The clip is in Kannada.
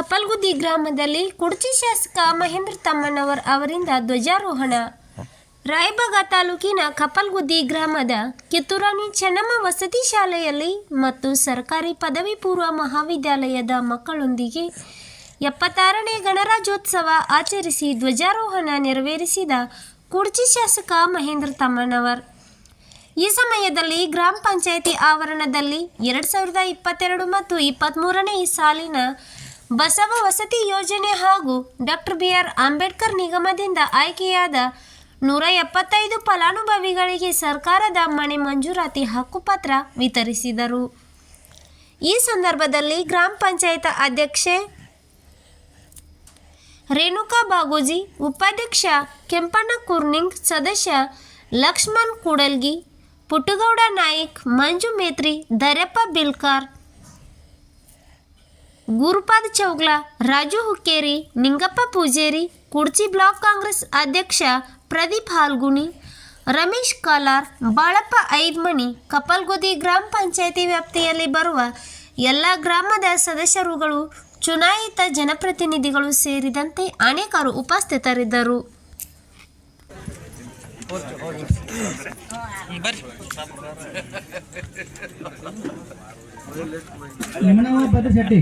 ಕಪ್ಪಲ್ಗುದ್ದಿ ಗ್ರಾಮದಲ್ಲಿ ಕುಡ್ಚಿ ಶಾಸಕ ಮಹೇಂದ್ರ ತಮ್ಮನವರ್ ಅವರಿಂದ ಧ್ವಜಾರೋಹಣ. ರಾಯಬಾಗ ತಾಲೂಕಿನ ಕಪಲ್ಗುದ್ದಿ ಗ್ರಾಮದ ಕಿತ್ತೂರಾಣಿ ಚೆನ್ನಮ್ಮ ವಸತಿ ಶಾಲೆಯಲ್ಲಿ ಮತ್ತು ಸರ್ಕಾರಿ ಪದವಿ ಪೂರ್ವ ಮಹಾವಿದ್ಯಾಲಯದ ಮಕ್ಕಳೊಂದಿಗೆ ಎಪ್ಪತ್ತಾರನೇ ಗಣರಾಜ್ಯೋತ್ಸವ ಆಚರಿಸಿ ಧ್ವಜಾರೋಹಣ ನೆರವೇರಿಸಿದ ಕುಡ್ಚಿ ಶಾಸಕ ಮಹೇಂದ್ರ ತಮ್ಮನವರ್. ಈ ಸಮಯದಲ್ಲಿ ಗ್ರಾಮ ಪಂಚಾಯಿತಿ ಆವರಣದಲ್ಲಿ ಎರಡು ಸಾವಿರದ ಇಪ್ಪತ್ತೆರಡು ಮತ್ತು ಇಪ್ಪತ್ತ್ಮೂರನೇ ಸಾಲಿನ ಬಸವ ವಸತಿ ಯೋಜನೆ ಹಾಗೂ ಡಾಕ್ಟರ್ ಬಿ ಆರ್ ಅಂಬೇಡ್ಕರ್ ನಿಗಮದಿಂದ ಆಯ್ಕೆಯಾದ ನೂರ ಎಪ್ಪತ್ತೈದು ಫಲಾನುಭವಿಗಳಿಗೆ ಸರ್ಕಾರದ ಮನೆ ಮಂಜೂರಾತಿ ಹಕ್ಕುಪತ್ರ ವಿತರಿಸಿದರು. ಈ ಸಂದರ್ಭದಲ್ಲಿ ಗ್ರಾಮ ಪಂಚಾಯತ್ ಅಧ್ಯಕ್ಷೆ ರೇಣುಕಾ ಬಾಗೂಜಿ, ಉಪಾಧ್ಯಕ್ಷ ಕೆಂಪಣ್ಣ ಕುರ್ನಿಂಗ್, ಸದಸ್ಯ ಲಕ್ಷ್ಮಣ್ ಕೂಡಲ್ಗಿ, ಪುಟ್ಟಗೌಡ ನಾಯಕ್, ಮಂಜು ಮೇತ್ರಿ ದರ್ಯಪ್ಪ ಬಿಲ್ಕಾರ್ ಗುರುಪಾದ್ ಚೌಗ್ಲಾ, ರಾಜು ಹುಕ್ಕೇರಿ, ನಿಂಗಪ್ಪ ಪೂಜೇರಿ, ಕುಡ್ಚಿ ಬ್ಲಾಕ್ ಕಾಂಗ್ರೆಸ್ ಅಧ್ಯಕ್ಷ ಪ್ರದೀಪ್ ಹಾಲ್ಗುಣಿ, ರಮೇಶ್ ಕಲಾರ್, ಬಾಳಪ್ಪ ಐದ್ಮಣಿ, ಕಪಲ್ಗುದಿ ಗ್ರಾಮ ಪಂಚಾಯಿತಿ ವ್ಯಾಪ್ತಿಯಲ್ಲಿ ಬರುವ ಎಲ್ಲ ಗ್ರಾಮದ ಸದಸ್ಯರುಗಳು, ಚುನಾಯಿತ ಜನಪ್ರತಿನಿಧಿಗಳು ಸೇರಿದಂತೆ ಅನೇಕರು ಉಪಸ್ಥಿತರಿದ್ದರು. ಬರ್ರಿ